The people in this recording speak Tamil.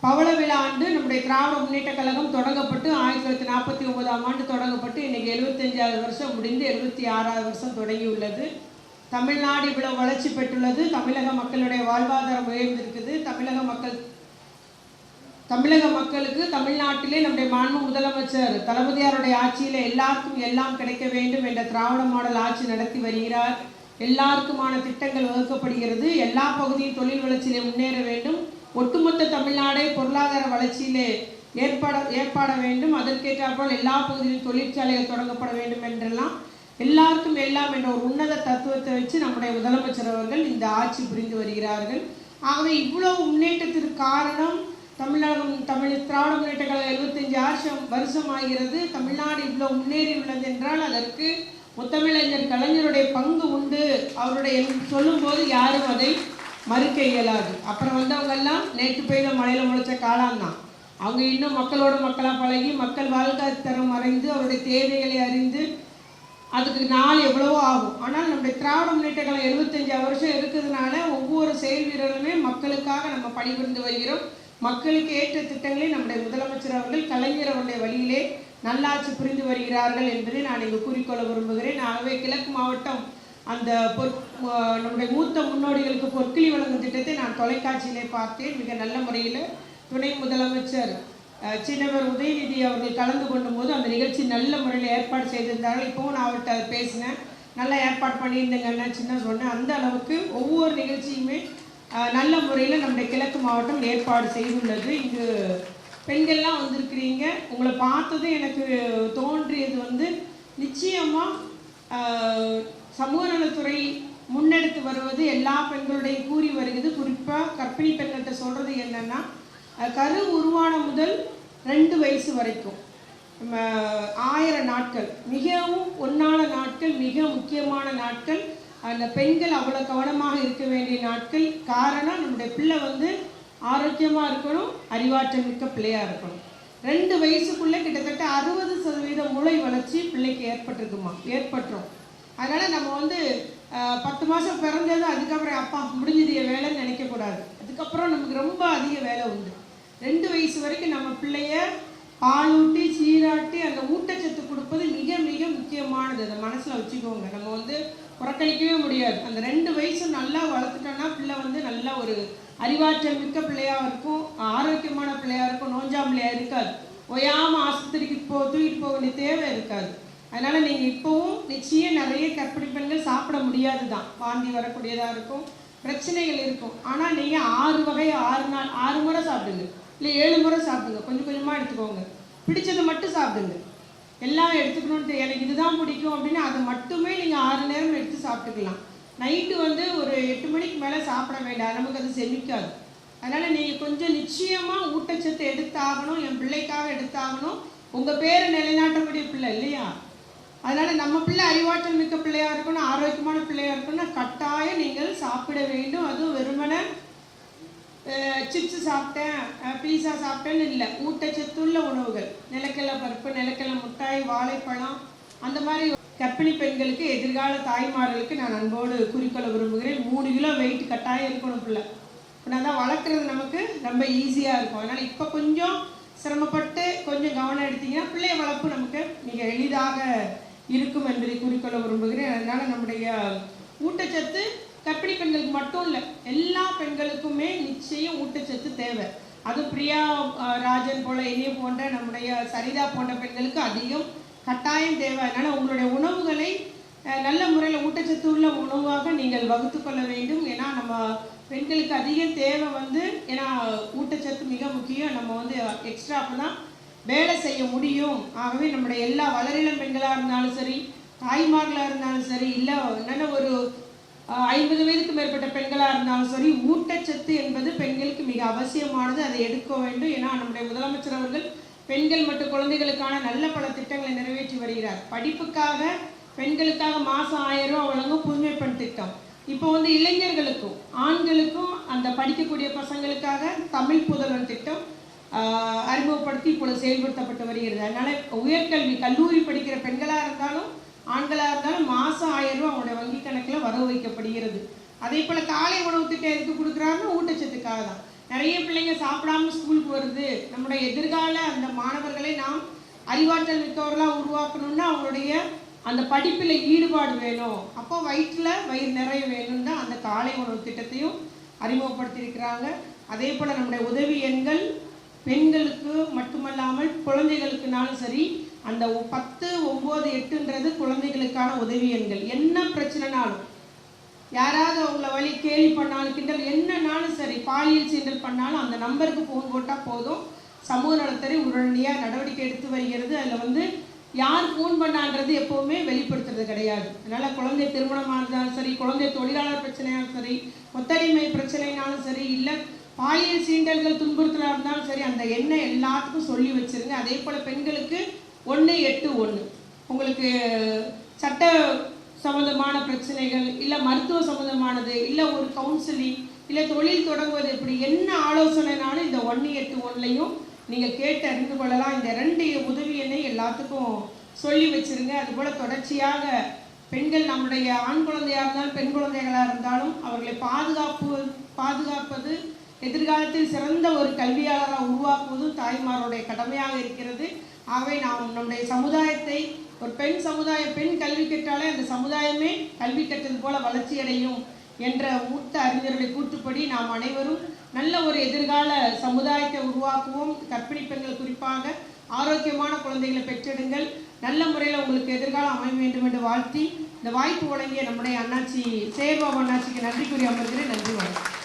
பவள விழா ஆண்டு நம்முடைய திராவிட முன்னேற்ற கழகம் தொடங்கப்பட்டு ஆயிரத்தி தொள்ளாயிரத்தி நாற்பத்தி ஒன்பதாம் ஆண்டு தொடங்கப்பட்டு இன்றைக்கி எழுபத்தஞ்சாவது வருஷம் முடிந்து எழுபத்தி ஆறாவது வருஷம் தொடங்கியுள்ளது. தமிழ்நாடு இவ்வளவு வளர்ச்சி பெற்றுள்ளது. தமிழக மக்களுடைய வாழ்வாதாரம் உயர்ந்திருக்குது. தமிழக மக்கள் தமிழக மக்களுக்கு தமிழ்நாட்டிலே நம்முடைய மாண்பு முதலமைச்சர் தளபதியாருடைய ஆட்சியில் எல்லாருக்கும் எல்லாம் கிடைக்க வேண்டும் என்ற திராவிட மாடல் ஆட்சி நடத்தி வருகிறார். எல்லாருக்குமான திட்டங்கள் வகுக்கப்படுகிறது. எல்லா பகுதியும் தொழில் வளர்ச்சியிலே முன்னேற வேண்டும். ஒட்டுமொத்த தமிழ்நாடே பொருளாதார வளர்ச்சியிலே ஏற்பாட ஏற்பாட வேண்டும். அதற்கேற்றாற்போல் எல்லா பகுதியிலும் தொழிற்சாலைகள் தொடங்கப்பட வேண்டும் என்றெல்லாம் எல்லாருக்கும் எல்லாம் என்ற ஒரு உன்னத தத்துவத்தை வச்சு நம்முடைய முதலமைச்சர் அவர்கள் இந்த ஆட்சி புரிந்து வருகிறார்கள். ஆகவே இவ்வளவு முன்னேற்றத்திற்கு காரணம் தமிழகம் தமிழ் திராவிட முன்னேற்ற கழகம் எழுபத்தஞ்சு வருஷம் வருஷம் ஆகிறது தமிழ்நாடு இவ்வளவு முன்னேறி உள்ளது என்றால் அதற்கு முத்தமிழறிஞர் கலைஞருடைய பங்கு உண்டு. அவருடைய சொல்லும்போது யாரும் அதை மறுக்க இயலாது. அப்புறம் வந்தவங்கெல்லாம் நேற்று பெய்த மழையில முளைச்ச காலம் தான் அவங்க இன்னும் மக்களோட மக்களாக பழகி மக்கள் வாழ்க்கை தரம் அறிந்து அவருடைய தேவைகளை அறிந்து அதுக்கு நாள் எவ்வளவோ ஆகும். ஆனால் நம்முடைய திராவிட முன்னேற்ற கழகம் எழுபத்தஞ்சு வருஷம் இருக்கிறதுனால ஒவ்வொரு செயல் வீரர்களுமே மக்களுக்காக நம்ம பணிபுரிந்து வருகிறோம். மக்களுக்கு ஏற்ற திட்டங்களை நம்முடைய முதலமைச்சர் அவர்கள் கலைஞர் அவருடைய வழியிலே நல்லாட்சி புரிந்து வருகிறார்கள் என்பதை நான் இங்கு கூறிக்கொள்ள விரும்புகிறேன். ஆகவே கிழக்கு மாவட்டம் அந்த பொற் நம்முடைய மூத்த முன்னோடிகளுக்கு பொற்கிளி வழங்கும் திட்டத்தை நான் தொலைக்காட்சியிலே பார்த்தேன் மிக நல்ல முறையில். துணை முதலமைச்சர் சின்னவர் உதயநிதி அவர்கள் கலந்து கொண்டும் போது அந்த நிகழ்ச்சி நல்ல முறையில் ஏற்பாடு செய்திருந்தார்கள். இப்போவும் நான் அவர்கிட்ட பேசினேன். நல்லா ஏற்பாடு பண்ணியிருந்தேங்கன்னு சின்ன சொன்னேன். அந்த அளவுக்கு ஒவ்வொரு நிகழ்ச்சியுமே நல்ல முறையில் நம்முடைய கிழக்கு மாவட்டம் ஏற்பாடு செய்துள்ளது. இங்கு பெண்கள்லாம் வந்திருக்கிறீங்க. உங்களை பார்த்ததும் எனக்கு தோன்றியது வந்து நிச்சயமாக சமூக நலத்துறை முன்னெடுத்து வருவது எல்லா பெண்களுடையும் கூறி வருகிறது. குறிப்பாக கர்ப்பிணி பெண்கள்கிட்ட சொல்கிறது என்னென்னா கரு உருவான முதல் ரெண்டு வயசு வரைக்கும். ஆயிரம் நாட்கள். மிகவும் ஒன்றான நாட்கள் மிக முக்கியமான நாட்கள். அந்த பெண்கள் அவ்வளோ கவனமாக இருக்க வேண்டிய நாட்கள். காரணம் நம்முடைய பிள்ளை வந்து ஆரோக்கியமாக இருக்கணும் அறிவாற்றல் மிக்க பிள்ளையாக இருக்கணும். ரெண்டு வயசுக்குள்ளே கிட்டத்தட்ட அறுபது சதவீத மூளை வளர்ச்சி பிள்ளைக்கு ஏற்பட்டிருக்குமா? ஏற்பட்டுரும். அதனால் நம்ம வந்து பத்து மாதம் பிறந்தது அதுக்கப்புறம் அப்பா முடிஞ்சது என் வேலைன்னு நினைக்கக்கூடாது. அதுக்கப்புறம் நமக்கு ரொம்ப அதிக வேலை உண்டு. ரெண்டு வயசு வரைக்கும் நம்ம பிள்ளைய பாலூட்டி சீராட்டி அந்த ஊட்டச்சத்து கொடுப்பது மிக மிக முக்கியமானது. அதை மனசில் வச்சுக்கோங்க. நம்ம வந்து புறக்கணிக்கவே முடியாது. அந்த ரெண்டு வயசு நல்லா வளர்த்துட்டோன்னா பிள்ளை வந்து நல்ல ஒரு அறிவாற்றல் மிக்க பிள்ளையாக இருக்கும். ஆரோக்கியமான பிள்ளையாக இருக்கும். நோஞ்சாம்பிள்ளையாக இருக்காது. ஓயாமல் ஆஸ்பத்திரிக்கு போ தூக்கிட்டு போக வேண்டிய தேவை இருக்காது. அதனால் நீங்கள் இப்போவும் நிச்சயம் நிறைய கர்ப்பிணி பெண்கள் சாப்பிட முடியாது தான் வாந்தி வரக்கூடியதாக இருக்கும் பிரச்சனைகள் இருக்கும். ஆனால் நீங்கள் ஆறு வகை ஆறு நாள் ஆறு முறை சாப்பிடுங்க. இல்லை ஏழு முறை சாப்பிடுங்க. கொஞ்சம் கொஞ்சமாக எடுத்துக்கோங்க. பிடிச்சதை மட்டும் சாப்பிடுங்க. எல்லாம் எடுத்துக்கணும்னு எனக்கு இதுதான் பிடிக்கும் அப்படின்னா அதை மட்டுமே நீங்கள் ஆறு நேரம் எடுத்து சாப்பிட்டுக்கலாம். நைட்டு வந்து ஒரு எட்டு மணிக்கு மேலே சாப்பிட வேண்டாம். நமக்கு அது செமிக்காது. அதனால் நீங்கள் கொஞ்சம் நிச்சயமாக ஊட்டச்சத்து எடுத்தாகணும். என் பிள்ளைக்காக எடுத்தாகணும். உங்கள் பேரை நிலைநாட்டக்கூடிய பிள்ளை இல்லையா? அதனால் நம்ம பிள்ளை அறிவாற்றல் மிக்க பிள்ளையாக இருக்கணும் ஆரோக்கியமான பிள்ளையாக இருக்கணும் கட்டாயம் நீங்கள் சாப்பிட வேண்டும். அதுவும் வெறுமனே சிப்ஸ் சாப்பிட்டேன் பீஸா சாப்பிட்டேன்னு இல்லை. ஊட்டச்சத்துள்ள உணவுகள். நிலக்கடலை பருப்பு நிலக்கடலை முட்டாய் வாழைப்பழம் அந்த மாதிரி கர்ப்பிணி பெண்களுக்கு எதிர்கால தாய்மார்களுக்கு நான் அன்போடு குறிக்கொள்ள விரும்புகிறேன். மூணு கிலோ வெயிட் கட்டாயம் இருக்கணும் பிள்ளை. அப்படின்னா தான் வளர்க்குறது நமக்கு ரொம்ப ஈஸியாக இருக்கும். அதனால் இப்போ கொஞ்சம் சிரமப்பட்டு கொஞ்சம் கவனம் எடுத்தீங்கன்னா பிள்ளை வளர்ப்பு நமக்கு மிக எளிதாக இருக்கும் என்பதை குறிக்கொள்ள விரும்புகிறேன். அதனால் நம்முடைய ஊட்டச்சத்து கர்ப்பிணி பெண்களுக்கு மட்டும் இல்லை எல்லா பெண்களுக்குமே நிச்சயம் ஊட்டச்சத்து தேவை. அது பிரியா ராஜன் போல இனிய போன்ற நம்முடைய சரிதா போன்ற பெண்களுக்கு அதிகம் கட்டாயம் தேவை. அதனால் உங்களுடைய உணவுகளை நல்ல முறையில் ஊட்டச்சத்து உள்ள உணவாக நீங்கள் வகுத்து கொள்ள வேண்டும். ஏன்னா நம்ம பெண்களுக்கு அதிகம் தேவை வந்து ஏன்னா ஊட்டச்சத்து மிக முக்கியம். நம்ம வந்து எக்ஸ்ட்ரா அப்போ தான் வேலை செய்ய முடியும். ஆகவே நம்முடைய எல்லா வளரிளம் பெண்களாக இருந்தாலும் சரி தாய்மார்களாக இருந்தாலும் சரி இல்லை என்னென்ன ஒரு ஐம்பது வயதுக்கு மேற்பட்ட பெண்களாக இருந்தாலும் சரி ஊட்டச்சத்து என்பது பெண்களுக்கு மிக அவசியமானது. அதை எடுக்க வேண்டும். ஏன்னா நம்முடைய முதலமைச்சர் அவர்கள் பெண்கள் மற்றும் குழந்தைகளுக்கான நல்ல பல திட்டங்களை நிறைவேற்றி வருகிறார். படிப்புக்காக பெண்களுக்காக மாதம் ஆயிரம் ரூபா வழங்கும் புதுமை பெண் திட்டம். இப்போ வந்து இளைஞர்களுக்கும் ஆண்களுக்கும் அந்த படிக்கக்கூடிய பசங்களுக்காக தமிழ் புதல்வன் திட்டம் அறிமுகப்படுத்தி இப்பொழுது செயல்படுத்தப்பட்டு வருகிறது அதனால் உயர்கல்வி கல்லூரி படிக்கிற பெண்களாக இருந்தாலும் ஆண்களாக இருந்தாலும் மாதம் ஆயிரம் ரூபாய் அவங்களுடைய வங்கி கணக்கில் வரவு வைக்கப்படுகிறது. அதே போல் காலை உணவு திட்டம் எதுக்கு கொடுக்குறாருன்னா ஊட்டச்சத்துக்காக தான். நிறைய பிள்ளைங்க சாப்பிடாம ஸ்கூலுக்கு வருது. நம்முடைய எதிர்கால அந்த மாணவர்களை நாம் அறிவாற்றல் மிக்கவர்களாக உருவாக்கணும்னா அவங்களுடைய அந்த படிப்பில் ஈடுபாடு வேணும். அப்போ வயிற்றில் வயிறு நிறைய வேணும்னு தான் அந்த காலை உணவு திட்டத்தையும் அறிமுகப்படுத்தியிருக்கிறாங்க. அதே போல் நம்முடைய உதவி எண்கள் பெண்களுக்கு மட்டுமல்லாமல் குழந்தைகளுக்குனாலும் சரி அந்த பத்து ஒம்பது எட்டுன்றது குழந்தைகளுக்கான உதவி எண்கள். என்ன பிரச்சனைனாலும் யாராவது அவங்கள வழி கேலி பண்ணாலும் கிண்டல் என்னன்னாலும் சரி பாலியல் சீண்டல் பண்ணாலும் அந்த நம்பருக்கு ஃபோன் போட்டால் போதும். சமூக நலத்துறை உடனடியாக நடவடிக்கை எடுத்து வருகிறது. அதில் வந்து யார் ஃபோன் பண்ணான்றது எப்போவுமே வெளிப்படுத்துறது கிடையாது. அதனால் குழந்தை திருமணமாக இருந்தாலும் சரி குழந்தை தொழிலாளர் பிரச்சனையாலும் சரி ஒத்தடிமை பிரச்சனைனாலும் சரி இல்லை பாலியல் சீண்டல்கள் துன்புறுத்தலாக இருந்தாலும் சரி அந்த எண்ணெய் எல்லாத்துக்கும் சொல்லி வச்சிருங்க. அதே போல் பெண்களுக்கு ஒன்று எட்டு ஒன்று உங்களுக்கு சட்ட சம்மந்தமான பிரச்சனைகள் இல்லை மருத்துவ சம்மந்தமானது இல்லை ஒரு கவுன்சிலிங் இல்லை தொழில் தொடங்குவது இப்படி என்ன ஆலோசனைனாலும் இந்த ஒன்று எட்டு ஒன்லையும் நீங்கள் கேட்டு அறிந்து கொள்ளலாம். இந்த ரெண்டு உதவி எண்ணை எல்லாத்துக்கும் சொல்லி வச்சிருங்க. அதுபோல் தொடர்ச்சியாக பெண்கள் நம்முடைய ஆண் குழந்தையாக இருந்தாலும் பெண் குழந்தைகளாக இருந்தாலும் அவர்களை பாதுகாப்பு பாதுகாப்பது எதிர்காலத்தில் சிறந்த ஒரு கல்வியாளராக உருவாக்குவதும் தாய்மாருடைய கடமையாக இருக்கிறது. ஆகவே நாம் நம்முடைய சமுதாயத்தை ஒரு பெண் சமுதாய பெண் கல்வி கற்றாலே அந்த சமுதாயமே கல்வி கற்றது போல வளர்ச்சி அடையும் என்ற மூத்த அறிஞருடைய கூற்றுப்படி நாம் அனைவரும் நல்ல ஒரு எதிர்கால சமுதாயத்தை உருவாக்குவோம். கர்ப்பிணி பெண்கள் குறிப்பாக ஆரோக்கியமான குழந்தைகளை பெற்றெடுங்கள். நல்ல முறையில் உங்களுக்கு எதிர்காலம் அமைய வேண்டும் என்று வாழ்த்தி இந்த வாய்ப்பு வழங்கிய நம்முடைய அண்ணாச்சி சேர்பாபு அண்ணாச்சிக்கு நன்றி கூறி அமர்கிறேன். நன்றி வணக்கம்.